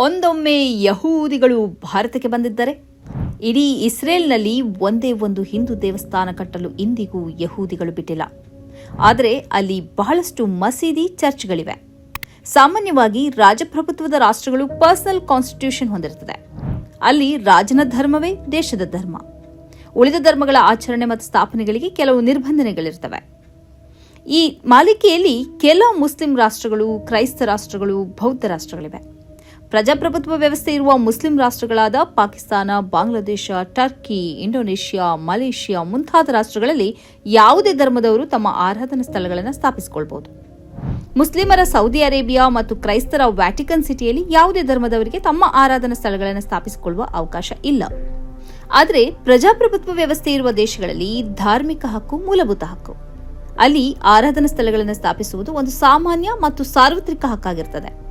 ಒಂದೊಮ್ಮೆ ಯಹೂದಿಗಳು ಭಾರತಕ್ಕೆ ಬಂದಿದ್ದರೆ? ಇಡೀ ಇಸ್ರೇಲ್ನಲ್ಲಿ ಒಂದೇ ಒಂದು ಹಿಂದೂ ದೇವಸ್ಥಾನ ಕಟ್ಟಲು ಇಂದಿಗೂ ಯಹೂದಿಗಳು ಬಿಟ್ಟಿಲ್ಲ. ಆದರೆ ಅಲ್ಲಿ ಬಹಳಷ್ಟು ಮಸೀದಿ ಚರ್ಚ್ಗಳಿವೆ. ಸಾಮಾನ್ಯವಾಗಿ ರಾಜಪ್ರಭುತ್ವದ ರಾಷ್ಟ್ರಗಳು ಪರ್ಸನಲ್ ಕಾನ್ಸ್ಟಿಟ್ಯೂಷನ್ ಹೊಂದಿರುತ್ತದೆ. ಅಲ್ಲಿ ರಾಜನ ಧರ್ಮವೇ ದೇಶದ ಧರ್ಮ. ಉಳಿದ ಧರ್ಮಗಳ ಆಚರಣೆ ಮತ್ತು ಸ್ಥಾಪನೆಗಳಿಗೆ ಕೆಲವು ನಿರ್ಬಂಧನೆಗಳಿರ್ತವೆ ಈ ಮಾಲಿಕೆಯಲ್ಲಿ ಕೆಲ ಮುಸ್ಲಿಂ ರಾಷ್ಟ್ರಗಳು, ಕ್ರೈಸ್ತ ರಾಷ್ಟ್ರಗಳು, ಬೌದ್ಧ ರಾಷ್ಟ್ರಗಳಿವೆ. ಪ್ರಜಾಪ್ರಭುತ್ವ ವ್ಯವಸ್ಥೆ ಇರುವ Muslim ರಾಷ್ಟ್ರಗಳಾದ Pakistan, Bangladesh, Turkey, Indonesia, Malaysia ಮುಂತಾದ ರಾಷ್ಟ್ರಗಳಲ್ಲಿ ಯಾವುದೇ ಧರ್ಮದವರು ತಮ್ಮ ಆರಾಧನಾ ಸ್ಥಳಗಳನ್ನು ಸ್ಥಾಪಿಸಿಕೊಳ್ಬಹುದು. ಮುಸ್ಲಿಮರ ಸೌದಿ ಅರೇಬಿಯಾ ಮತ್ತು ಕ್ರೈಸ್ತರ ವ್ಯಾಟಿಕನ್ ಸಿಟಿಯಲ್ಲಿ ಯಾವುದೇ ಧರ್ಮದವರಿಗೆ ತಮ್ಮ ಆರಾಧನಾ ಸ್ಥಳಗಳನ್ನು ಸ್ಥಾಪಿಸಿಕೊಳ್ಳುವ ಅವಕಾಶ ಇಲ್ಲ. ಆದರೆ ಪ್ರಜಾಪ್ರಭುತ್ವ ವ್ಯವಸ್ಥೆ ಇರುವ ದೇಶಗಳಲ್ಲಿ ಧಾರ್ಮಿಕ ಹಕ್ಕು ಮೂಲಭೂತ ಹಕ್ಕು. ಅಲ್ಲಿ ಆರಾಧನಾ ಸ್ಥಳಗಳನ್ನು ಸ್ಥಾಪಿಸುವುದು ಒಂದು ಸಾಮಾನ್ಯ ಮತ್ತು ಸಾರ್ವತ್ರಿಕ ಹಕ್ಕಾಗಿರುತ್ತದೆ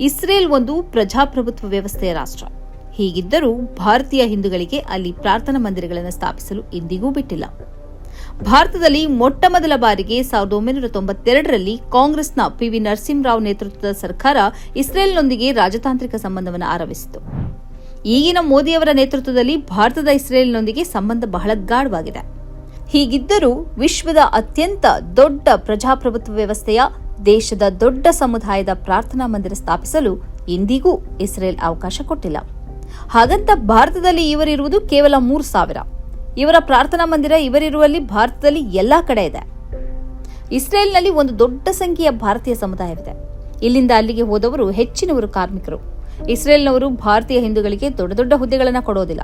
ಇಸ್ರೇಲ್ ಒಂದು ಪ್ರಜಾಪ್ರಭುತ್ವ ವ್ಯವಸ್ಥೆಯ ರಾಷ್ಟ್ರ. ಹೀಗಿದ್ದರೂ ಭಾರತೀಯ ಹಿಂದೂಗಳಿಗೆ ಅಲ್ಲಿ ಪ್ರಾರ್ಥನಾ ಮಂದಿರಗಳನ್ನು ಸ್ಥಾಪಿಸಲು ಇಂದಿಗೂ ಬಿಟ್ಟಿಲ್ಲ. ಭಾರತದಲ್ಲಿ ಮೊಟ್ಟ ಮೊದಲ ಬಾರಿಗೆ ಸಾವಿರದ ಒಂಬೈನೂರ ತೊಂಬತ್ತೆರಡರಲ್ಲಿ ಕಾಂಗ್ರೆಸ್ನ ಪಿವಿ ನರಸಿಂಹರಾವ್ ನೇತೃತ್ವದ ಸರ್ಕಾರ ಇಸ್ರೇಲ್ನೊಂದಿಗೆ ರಾಜತಾಂತ್ರಿಕ ಸಂಬಂಧವನ್ನು ಆರಂಭಿಸಿತು. ಈಗಿನ ಮೋದಿಯವರ ನೇತೃತ್ವದಲ್ಲಿ ಭಾರತದ ಇಸ್ರೇಲ್ನೊಂದಿಗೆ ಸಂಬಂಧ ಬಹಳ ಗಾಢವಾಗಿದೆ. ಹೀಗಿದ್ದರೂ ವಿಶ್ವದ ಅತ್ಯಂತ ದೊಡ್ಡ ಪ್ರಜಾಪ್ರಭುತ್ವ ವ್ಯವಸ್ಥೆಯ ದೇಶದ ದೊಡ್ಡ ಸಮುದಾಯದ ಪ್ರಾರ್ಥನಾ ಮಂದಿರ ಸ್ಥಾಪಿಸಲು ಇಂದಿಗೂ ಇಸ್ರೇಲ್ ಅವಕಾಶ ಕೊಟ್ಟಿಲ್ಲ. ಹಾಗಂತ ಭಾರತದಲ್ಲಿ ಇವರಿರುವುದು ಕೇವಲ ಮೂರು ಸಾವಿರ. ಇವರ ಪ್ರಾರ್ಥನಾ ಮಂದಿರ ಇವರಿರುವಲ್ಲಿ ಭಾರತದಲ್ಲಿ ಎಲ್ಲಾ ಕಡೆ ಇದೆ. ಇಸ್ರೇಲ್ನಲ್ಲಿ ಒಂದು ದೊಡ್ಡ ಸಂಖ್ಯೆಯ ಭಾರತೀಯ ಸಮುದಾಯವಿದೆ. ಇಲ್ಲಿಂದ ಅಲ್ಲಿಗೆ ಹೋದವರು ಹೆಚ್ಚಿನವರು ಕಾರ್ಮಿಕರು. ಇಸ್ರೇಲ್ನವರು ಭಾರತೀಯ ಹಿಂದೂಗಳಿಗೆ ದೊಡ್ಡ ದೊಡ್ಡ ಹುದ್ದೆಗಳನ್ನು ಕೊಡೋದಿಲ್ಲ.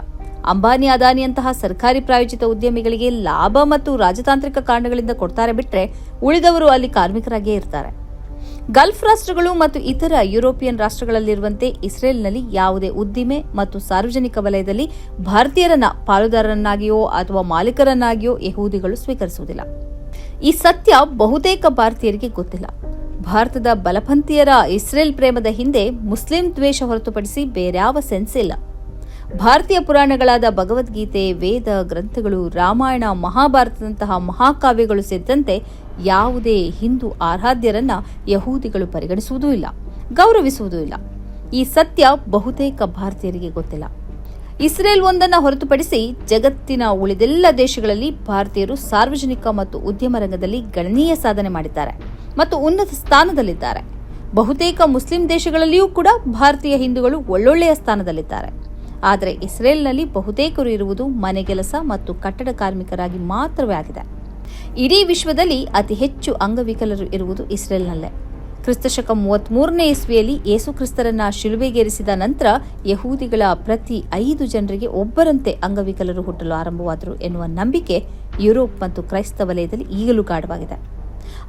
ಅಂಬಾನಿ, ಅದಾನಿಯಂತಹ ಸರ್ಕಾರಿ ಪ್ರಾಯೋಜಿತ ಉದ್ಯಮಿಗಳಿಗೆ ಲಾಭ ಮತ್ತು ರಾಜತಾಂತ್ರಿಕ ಕಾರಣಗಳಿಂದ ಕೊಡ್ತಾರೆ ಬಿಟ್ಟರೆ ಉಳಿದವರು ಅಲ್ಲಿ ಕಾರ್ಮಿಕರಾಗಿಯೇ ಇರ್ತಾರೆ. ಗಲ್ಫ್ ರಾಷ್ಟ್ರಗಳು ಮತ್ತು ಇತರ ಯುರೋಪಿಯನ್ ರಾಷ್ಟ್ರಗಳಲ್ಲಿರುವಂತೆ ಇಸ್ರೇಲ್ನಲ್ಲಿ ಯಾವುದೇ ಉದ್ದಿಮೆ ಮತ್ತು ಸಾರ್ವಜನಿಕ ವಲಯದಲ್ಲಿ ಭಾರತೀಯರನ್ನ ಪಾಲುದಾರರನ್ನಾಗಿಯೋ ಅಥವಾ ಮಾಲೀಕರನ್ನಾಗಿಯೋ ಯಹೂದಿಗಳು ಸ್ವೀಕರಿಸುವುದಿಲ್ಲ. ಈ ಸತ್ಯ ಬಹುತೇಕ ಭಾರತೀಯರಿಗೆ ಗೊತ್ತಿಲ್ಲ. ಭಾರತದ ಬಲಪಂಥೀಯರ ಇಸ್ರೇಲ್ ಪ್ರೇಮದ ಹಿಂದೆ ಮುಸ್ಲಿಂ ದ್ವೇಷ ಹೊರತುಪಡಿಸಿ ಬೇರ್ಯಾವ ಸೆನ್ಸ್ ಇಲ್ಲ. ಭಾರತೀಯ ಪುರಾಣಗಳಾದ ಭಗವದ್ಗೀತೆ, ವೇದ ಗ್ರಂಥಗಳು, ರಾಮಾಯಣ, ಮಹಾಭಾರತದಂತಹ ಮಹಾಕಾವ್ಯಗಳು ಸೇರಿದಂತೆ ಯಾವುದೇ ಹಿಂದೂ ಆರಾಧ್ಯರನ್ನ ಯಹೂದಿಗಳು ಪರಿಗಣಿಸುವುದೂ ಇಲ್ಲ, ಗೌರವಿಸುವುದೂ ಇಲ್ಲ. ಈ ಸತ್ಯ ಬಹುತೇಕ ಭಾರತೀಯರಿಗೆ ಗೊತ್ತಿಲ್ಲ. ಇಸ್ರೇಲ್ ಒಂದನ್ನು ಹೊರತುಪಡಿಸಿ ಜಗತ್ತಿನ ಉಳಿದೆಲ್ಲ ದೇಶಗಳಲ್ಲಿ ಭಾರತೀಯರು ಸಾರ್ವಜನಿಕ ಮತ್ತು ಉದ್ಯಮ ರಂಗದಲ್ಲಿ ಗಣನೀಯ ಸಾಧನೆ ಮಾಡಿದ್ದಾರೆ ಮತ್ತು ಉನ್ನತ ಸ್ಥಾನದಲ್ಲಿದ್ದಾರೆ. ಬಹುತೇಕ ಮುಸ್ಲಿಂ ದೇಶಗಳಲ್ಲಿಯೂ ಕೂಡ ಭಾರತೀಯ ಹಿಂದೂಗಳು ಒಳ್ಳೊಳ್ಳೆಯ ಸ್ಥಾನದಲ್ಲಿದ್ದಾರೆ. ಆದರೆ ಇಸ್ರೇಲ್ನಲ್ಲಿ ಬಹುತೇಕರು ಇರುವುದು ಮನೆಗೆಲಸ ಮತ್ತು ಕಟ್ಟಡ ಕಾರ್ಮಿಕರಾಗಿ ಮಾತ್ರವೇ ಆಗಿದೆ. ಇಡೀ ವಿಶ್ವದಲ್ಲಿ ಅತಿ ಹೆಚ್ಚು ಅಂಗವಿಕಲರು ಇರುವುದು ಇಸ್ರೇಲ್ನಲ್ಲೇ. ಕ್ರಿಸ್ತಶಕ ಮೂವತ್ಮೂರನೇ ಇಸ್ವಿಯಲ್ಲಿ ಯೇಸು ಕ್ರಿಸ್ತರನ್ನ ಶಿಲುಬೆಗೇರಿಸಿದ ನಂತರ ಯಹೂದಿಗಳ ಪ್ರತಿ ಐದು ಜನರಿಗೆ ಒಬ್ಬರಂತೆ ಅಂಗವಿಕಲರು ಹುಟ್ಟಲು ಆರಂಭವಾದರು ಎನ್ನುವ ನಂಬಿಕೆ ಯುರೋಪ್ ಮತ್ತು ಕ್ರೈಸ್ತ ವಲಯದಲ್ಲಿ ಈಗಲೂ ಗಾಢವಾಗಿದೆ.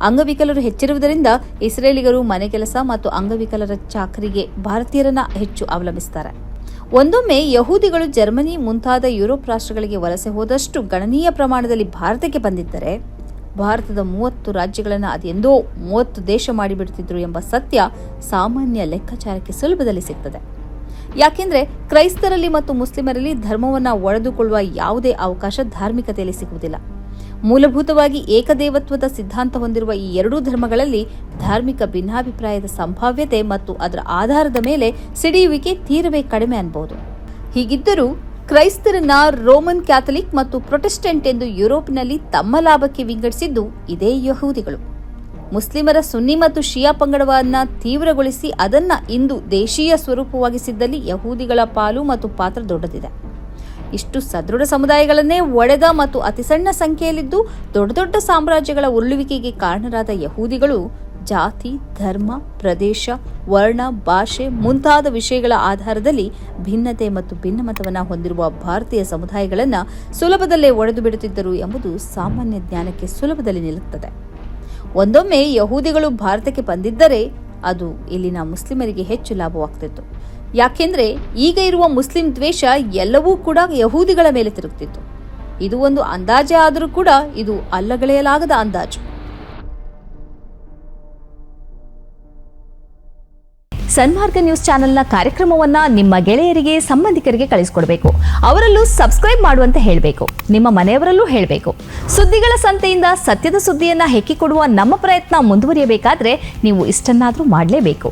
ಅಂಗವಿಕಲರು ಹೆಚ್ಚಿರುವುದರಿಂದ ಇಸ್ರೇಲಿಗರು ಮನೆಗೆಲಸ ಮತ್ತು ಅಂಗವಿಕಲರ ಚಾಕರಿಗೆ ಭಾರತೀಯರನ್ನ ಹೆಚ್ಚು ಅವಲಂಬಿಸುತ್ತಾರೆ ಒಂದೊಮ್ಮೆ ಯಹೂದಿಗಳು ಜರ್ಮನಿ ಮುಂತಾದ ಯುರೋಪ್ ರಾಷ್ಟ್ರಗಳಿಗೆ ವಲಸೆ ಹೋದಷ್ಟು ಗಣನೀಯ ಪ್ರಮಾಣದಲ್ಲಿ ಭಾರತಕ್ಕೆ ಬಂದಿದ್ದರೆ ಭಾರತದ ಮೂವತ್ತು ರಾಜ್ಯಗಳನ್ನು ಅದೆಂದೋ ಮೂವತ್ತು ದೇಶ ಮಾಡಿಬಿಡುತ್ತಿದ್ರು ಎಂಬ ಸತ್ಯ ಸಾಮಾನ್ಯ ಲೆಕ್ಕಾಚಾರಕ್ಕೆ ಸುಲಭದಲ್ಲಿ ಸಿಗ್ತದೆ. ಯಾಕೆಂದರೆ ಕ್ರೈಸ್ತರಲ್ಲಿ ಮತ್ತು ಮುಸ್ಲಿಮರಲ್ಲಿ ಧರ್ಮವನ್ನು ಒಡೆದುಕೊಳ್ಳುವ ಯಾವುದೇ ಅವಕಾಶ ಧಾರ್ಮಿಕತೆಯಲ್ಲಿ ಸಿಗುವುದಿಲ್ಲ. ಮೂಲಭೂತವಾಗಿ ಏಕದೇವತ್ವದ ಸಿದ್ಧಾಂತ ಹೊಂದಿರುವ ಈ ಎರಡೂ ಧರ್ಮಗಳಲ್ಲಿ ಧಾರ್ಮಿಕ ಭಿನ್ನಾಭಿಪ್ರಾಯದ ಸಂಭಾವ್ಯತೆ ಮತ್ತು ಅದರ ಆಧಾರದ ಮೇಲೆ ಸಿಡಿಯುವಿಕೆ ತೀರವೇ ಕಡಿಮೆ ಅನ್ಬಹುದು ಹೀಗಿದ್ದರೂ ಕ್ರೈಸ್ತರನ್ನ ರೋಮನ್ ಕ್ಯಾಥಲಿಕ್ ಮತ್ತು ಪ್ರೊಟೆಸ್ಟೆಂಟ್ ಎಂದು ಯುರೋಪ್ನಲ್ಲಿ ತಮ್ಮ ಲಾಭಕ್ಕೆ ವಿಂಗಡಿಸಿದ್ದು ಇದೇ ಯಹೂದಿಗಳು. ಮುಸ್ಲಿಮರ ಸುನ್ನಿ ಮತ್ತು ಶಿಯಾ ಪಂಗಡವನ್ನು ತೀವ್ರಗೊಳಿಸಿ ಅದನ್ನ ಇಂದು ದೇಶೀಯ ಸ್ವರೂಪವಾಗಿಸಿದ್ದಲ್ಲಿ ಯಹೂದಿಗಳ ಪಾಲು ಮತ್ತು ಪಾತ್ರ ದೊಡ್ಡದಿದೆ. ಇಷ್ಟು ಸದೃಢ ಸಮುದಾಯಗಳನ್ನೇ ಒಡೆದ ಮತ್ತು ಅತಿ ಸಣ್ಣ ಸಂಖ್ಯೆಯಲ್ಲಿದ್ದು ದೊಡ್ಡ ದೊಡ್ಡ ಸಾಮ್ರಾಜ್ಯಗಳ ಉರುಳುವಿಕೆಗೆ ಕಾರಣರಾದ ಯಹೂದಿಗಳು ಜಾತಿ, ಧರ್ಮ, ಪ್ರದೇಶ, ವರ್ಣ, ಭಾಷೆ ಮುಂತಾದ ವಿಷಯಗಳ ಆಧಾರದಲ್ಲಿ ಭಿನ್ನತೆ ಮತ್ತು ಭಿನ್ನಮತವನ್ನು ಹೊಂದಿರುವ ಭಾರತೀಯ ಸಮುದಾಯಗಳನ್ನು ಸುಲಭದಲ್ಲೇ ಒಡೆದು ಬಿಡುತ್ತಿದ್ದರು ಎಂಬುದು ಸಾಮಾನ್ಯ ಜ್ಞಾನಕ್ಕೆ ಸುಲಭದಲ್ಲಿ ನಿಲ್ಲುತ್ತದೆ. ಒಂದೊಮ್ಮೆ ಯಹೂದಿಗಳು ಭಾರತಕ್ಕೆ ಬಂದಿದ್ದರೆ ಅದು ಇಲ್ಲಿನ ಮುಸ್ಲಿಮರಿಗೆ ಹೆಚ್ಚು ಲಾಭವಾಗ್ತಿತ್ತು. ಯಾಕೆಂದ್ರೆ ಈಗ ಇರುವ ಮುಸ್ಲಿಂ ದ್ವೇಷ ಎಲ್ಲವೂ ಕೂಡ ಯಹೂದಿಗಳ ಮೇಲೆ ತಿರುಗುತ್ತಿತ್ತು ಇದು ಒಂದು ಅಂದಾಜೆ ಆದರೂ ಕೂಡ ಇದು ಅಲ್ಲಗಳೆಯಲಾಗದ ಅಂದಾಜು. ಸನ್ಮಾರ್ಗ ನ್ಯೂಸ್ ಚಾನೆಲ್ನ ಕಾರ್ಯಕ್ರಮವನ್ನ ನಿಮ್ಮ ಗೆಳೆಯರಿಗೆ, ಸಂಬಂಧಿಕರಿಗೆ ಕಳಿಸ್ಕೊಡ್ಬೇಕು. ಅವರಲ್ಲೂ ಸಬ್ಸ್ಕ್ರೈಬ್ ಮಾಡುವಂತೆ ಹೇಳಬೇಕು. ನಿಮ್ಮ ಮನೆಯವರಲ್ಲೂ ಹೇಳಬೇಕು. ಸುದ್ದಿಗಳ ಸಂತೆಯಿಂದ ಸತ್ಯದ ಸುದ್ದಿಯನ್ನ ಹೆಕ್ಕಿಕೊಡುವ ನಮ್ಮ ಪ್ರಯತ್ನ ಮುಂದುವರಿಯಬೇಕಾದ್ರೆ ನೀವು ಇಷ್ಟನ್ನಾದರೂ ಮಾಡಲೇಬೇಕು.